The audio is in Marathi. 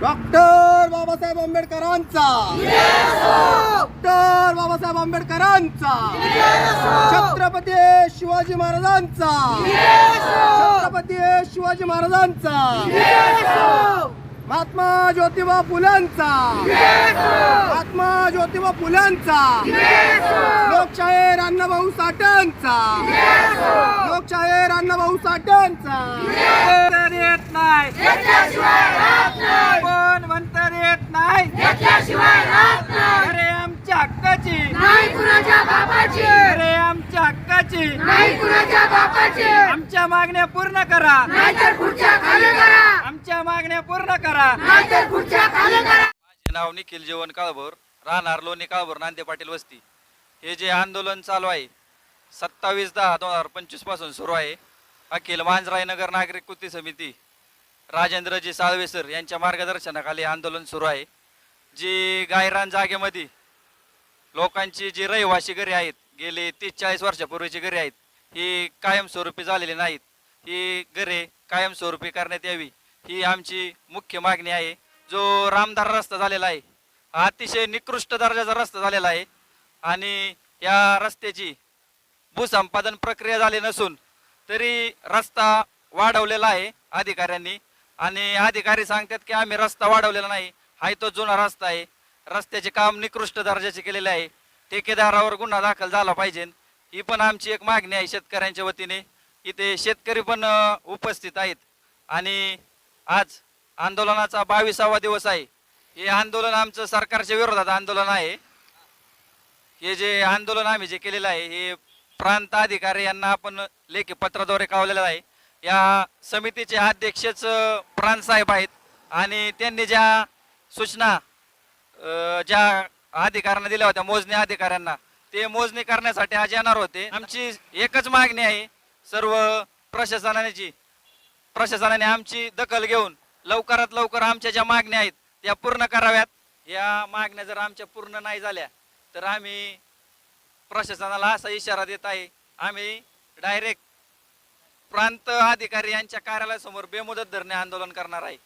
डॉक्टर बाबासाहेब आंबेडकरांचा. डॉक्टर बाबासाहेब आंबेडकरांचा. छत्रपती शिवाजी महाराजांचा. छत्रपती शिवाजी महाराजांचा. महात्मा ज्योतिबा फुलांचा महात्मा ज्योतिबा फुलांचा लोकशाहीर अण्णाभाऊ साठ्यांचा लोकशाहीर अण्णाभाऊ साठ्यांचा येत नाही पण म्हणतर येत नाही अरे आमच्या हक्काची नाही कुणाच्या बापाची? अरे आमच्या हक्काची. नाही कुणाच्या बापाची? आमच्या मागण्या पूर्ण करा. नाहीतर खुर्च्या खाली करा. आमच्या मागण्या पूर्ण करा. नाहीतर खुर्च्या खाली करा. माझे नाव निखिल जेवण काळभोर राहणार लोणी काळभोर नांदे पाटील वस्ती. हे जे आंदोलन चालू आहे सत्तावीस दहा दोन हजार पंचवीसपासून सुरू आहे. अखिल मांजराई नगर नागरिक कृती समिती राजेंद्रजी साळवेसर यांच्या मार्गदर्शनाखाली आंदोलन सुरू आहे. जी गायरान जागेमध्ये लोकांची जी रहिवासी घरे आहेत गेले तीस चाळीस वर्षापूर्वीची घरे आहेत ही कायमस्वरूपी झालेली नाहीत. ही घरे कायमस्वरूपी करण्यात यावी ही आमची मुख्य मागणी आहे. जो रामदार रस्ता झालेला आहे हा अतिशय निकृष्ट दर्जाचा रस्ता झालेला आहे आणि या रस्त्याची भूसंपादन प्रक्रिया झाली नसून तरी रस्ता वाढवलेला आहे अधिकाऱ्यांनी. आणि अधिकारी सांगतात की आम्ही रस्ता वाढवलेला नाही हा तो जुना रस्ता आहे. रस्त्याचे काम निकृष्ट दर्जाचे केलेले आहे. ठेकेदारावर गुन्हा दाखल झाला पाहिजे. ही पण आमची एक मागणी आहे शेतकऱ्यांच्या वतीने. इथे शेतकरी पण उपस्थित आहेत. आणि आज आंदोलनाचा बावीसावा दिवस आहे. हे आंदोलन आमचं सरकारच्या विरोधात आंदोलन आहे. हे जे आंदोलन आम्ही जे केलेलं आहे हे प्रांत अधिकारी यांना आपण लेखी पत्राद्वारे कळवलेलं आहे. या समितीचे अध्यक्षच प्रांत साहेब आहेत. आणि त्यांनी ज्या सूचना ज्या अधिकाऱ्यांना दिल्या होत्या मोजणी अधिकाऱ्यांना ते मोजणी करण्यासाठी आज येणार होते. आमची एकच मागणी आहे सर्व प्रशासनाची प्रशासनाने आमची दखल घेऊन लवकरात लवकर आमच्या ज्या मागण्या आहेत त्या पूर्ण कराव्यात. या मागण्या जर आमच्या पूर्ण नाही झाल्या तर आम्ही प्रशासनाला असा इशारा देत आहे आम्ही डायरेक्ट प्रांत अधिकारी यांच्या कार्यालयासमोर बेमुदत धरणे आंदोलन करणार आहे.